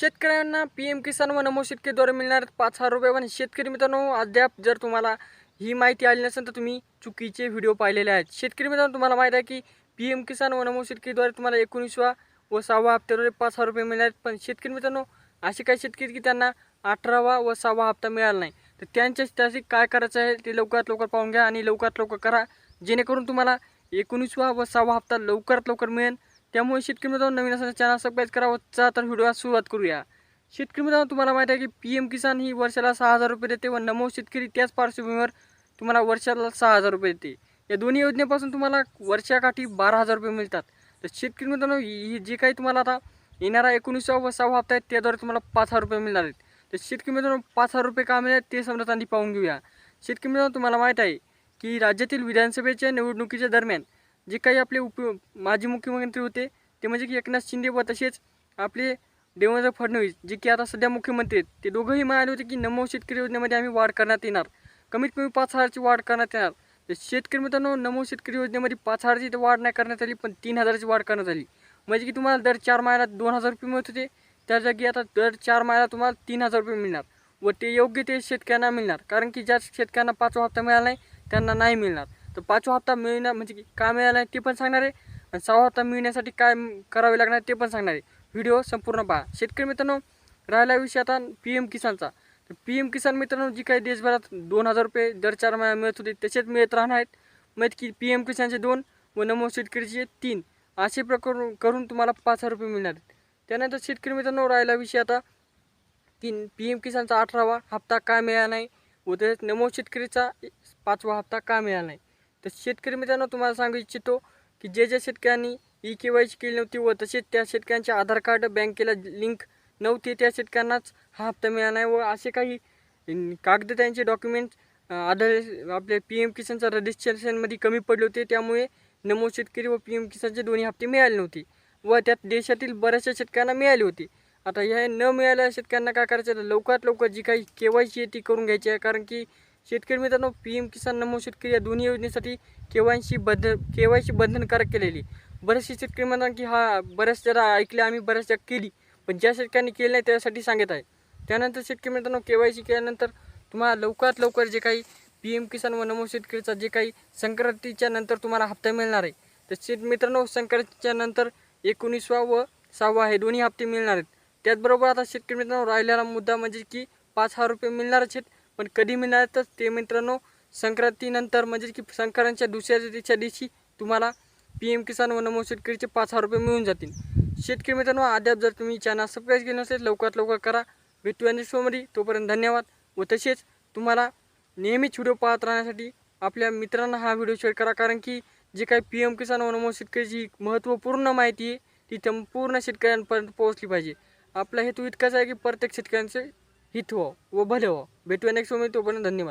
शेतकऱ्यांना P M किसान व नमो शेतकरीद्वारे मिळणार पाच हजार रुपये पण शेतकरी मित्रांनो अद्याप जर तुम्हाला ही माहिती आली नसेल तर तुम्ही चुकीचे व्हिडिओ पाहिलेले आहेत. शेतकरी मित्रांनो तुम्हाला माहीत आहे की पी एम किसान व नमो शेतकरीद्वारे तुम्हाला एकोणीसवा व सहावा हप्त्याद्वारे पाच हजार रुपये मिळणार आहेत. पण शेतकरी मित्रांनो असे काही शेतकरी की त्यांना अठरावा व सहावा हप्ता मिळाला नाही. तर त्यांच्या त्यासाठी काय करायचं आहे ते लवकरात लवकर पाहून घ्या आणि लवकरात लवकर करा. जेणेकरून तुम्हाला एकोणीसवा व सहावा हप्ता लवकरात लवकर मिळेल. त्यामुळे शेतकरी मित्रांनो नवीन असं चॅनल सबस्क्राईब करा चा तर व्हिडिओ सुरुवात करूया. शेतकरी मित्रांनो तुम्हाला माहिती आहे की पी एम किसान ही वर्षाला सहा हजार रुपये देते व नमो शेतकरी त्याच पार्श्वभूमीवर तुम्हाला वर्षाला सहा हजार रुपये देते. या दोन्ही योजनेपासून तुम्हाला वर्षाकाठी बारा हजार रुपये मिळतात. तर शेतकरी मित्रांनो ही जे काही तुम्हाला आता येणारा एकोणीसावा व सहावा हप्ता आहे त्याद्वारे तुम्हाला पाच हजार रुपये मिळणार आहेत. तर शेतकरी मित्रांनो पाच हजार रुपये का मिळतात ते समजा आधी पाहून घेऊया. शेतकरी मित्रांनो तुम्हाला माहीत आहे की राज्यातील विधानसभेच्या निवडणुकीच्या दरम्यान जे काही आपले उप माजी मुख्यमंत्री होते ते म्हणजे की एकनाथ शिंदे व तसेच आपले देवेंद्र फडणवीस जे की आता सध्या मुख्यमंत्री आहेत ते दोघंही म्हणाले होते की नमो शेतकरी योजनेमध्ये आम्ही वाढ करण्यात येणार. कमीत कमी पाच हजारची वाढ करण्यात येणार. तर शेतकरी मित्रांनो नमो शेतकरी योजनेमध्ये पाच हजारची तर वाढ नाही करण्यात आली पण तीन हजाराची वाढ करण्यात आली. म्हणजे की तुम्हाला दर चार महिन्यात दोन हजार रुपये मिळत होते. त्या जागी आता दर चार महिन्यात तुम्हाला तीन हजार रुपये मिळणार. व ते योग्य ते शेतकऱ्यांना मिळणार. कारण की ज्या शेतकऱ्यांना पाचवा हप्ता मिळाला नाही त्यांना नाही मिळणार. तर पाचवा हप्ता मिळणार म्हणजे की का मिळाला नाही ते पण सांगणार आहे. आणि सहावा हप्ता मिळण्यासाठी काय करावे लागणार ते पण सांगणार आहे. व्हिडिओ संपूर्ण पहा. शेतकरी मित्रांनो राहिला विषय आता पी एम किसानचा. तर पी एम किसान मित्रांनो जी काही देशभरात दोन हजार रुपये दर चार महिन्या मिळत होते तसेच मिळत राहणार आहेत. माहीत की पी एम किसानचे दोन व नमो शेतकरीचे तीन. असे प्रकार करून तुम्हाला पाच हजार रुपये मिळणार आहेत. त्यानंतर शेतकरी मित्रांनो राहिला विषय आता की पी एम किसानचा अठरावा हप्ता का मिळाला नाही व तसेच नमो शेतकरीचा पाचवा हप्ता का मिळाला नाही. तर शेतकरी मित्रांनो तुम्हाला सांगू इच्छितो की जे ज्या शेतकऱ्यांनी ई के वाय सी केली नव्हती व तसेच त्या शेतकऱ्यांचे आधार कार्ड बँकेला लिंक नव्हते त्या शेतकऱ्यांनाच हा हप्ता मिळाला आहे व असे काही कागद त्यांचे डॉक्युमेंट आधार आपले पी एम किसानच्या रजिस्ट्रेशनमध्ये कमी पडले होते त्यामुळे नमो शेतकरी व पी एम किसानचे दोन्ही हप्ते मिळाले नव्हते व त्यात देशातील बऱ्याचशा शेतकऱ्यांना मिळाले होते. आता ह्या न मिळालेल्या शेतकऱ्यांना काय करायचं? लवकरात लवकर जी काही के वाय सी आहे ती करून घ्यायची आहे कारण की शेतकरी मित्रांनो पी एम किसान नमो शेतकरी या दोन्ही योजनेसाठी केवायसी बंध के वाय सी बंधनकारक केलेली. बरेचसे शेतकरी म्हणतात की हा बऱ्याच जरा ऐकल्या आम्ही बऱ्याचदा केली पण ज्या शेतकऱ्यांनी केली नाही त्यासाठी सांगत आहे. त्यानंतर शेतकरी मित्रांनो के वाय सी केल्यानंतर तुम्हाला लवकरात लवकर जे काही पी एम किसान व नमो शेतकरीचा जे काही संक्रांतीच्या नंतर तुम्हाला हप्ता मिळणार आहे तर शेत मित्रांनो संक्रांतीच्या नंतर एकोणीसवा व सहावा हे दोन्ही हप्ते मिळणार आहेत. त्याचबरोबर आता शेतकरी मित्रांनो राहिलेला मुद्दा म्हणजे की पाच हजार रुपये मिळणारच आहेत. पण कधी मिळणार तर ते मित्रांनो संक्रांतीनंतर म्हणजे की संक्रांतीच्या दुसऱ्या दिवशी दिवशी तुम्हाला पी एम किसान व नमो शेतकरीचे पाच हजार रुपये मिळून जातील. शेतकरी मित्रांनो अद्याप जर तुम्ही चॅनल सबस्क्राईब केले नसेल लवकरात लवकर करा. भेटूया नेक्स्ट शोमध्ये तोपर्यंत धन्यवाद. व तसेच तुम्हाला नेहमीच व्हिडिओ पाहत राहण्यासाठी आपल्या मित्रांना हा व्हिडिओ शेअर करा. कारण की जे काही पी एम किसान व नमो शेतकरीची महत्त्वपूर्ण माहिती आहे ती संपूर्ण शेतकऱ्यांपर्यंत पोहोचली पाहिजे. आपला हेतू इतकाच आहे की प्रत्येक शेतकऱ्यांचे हित हो व भले हो. भेटूया नेक्स्ट तो तोपर्यंत धन्यवाद.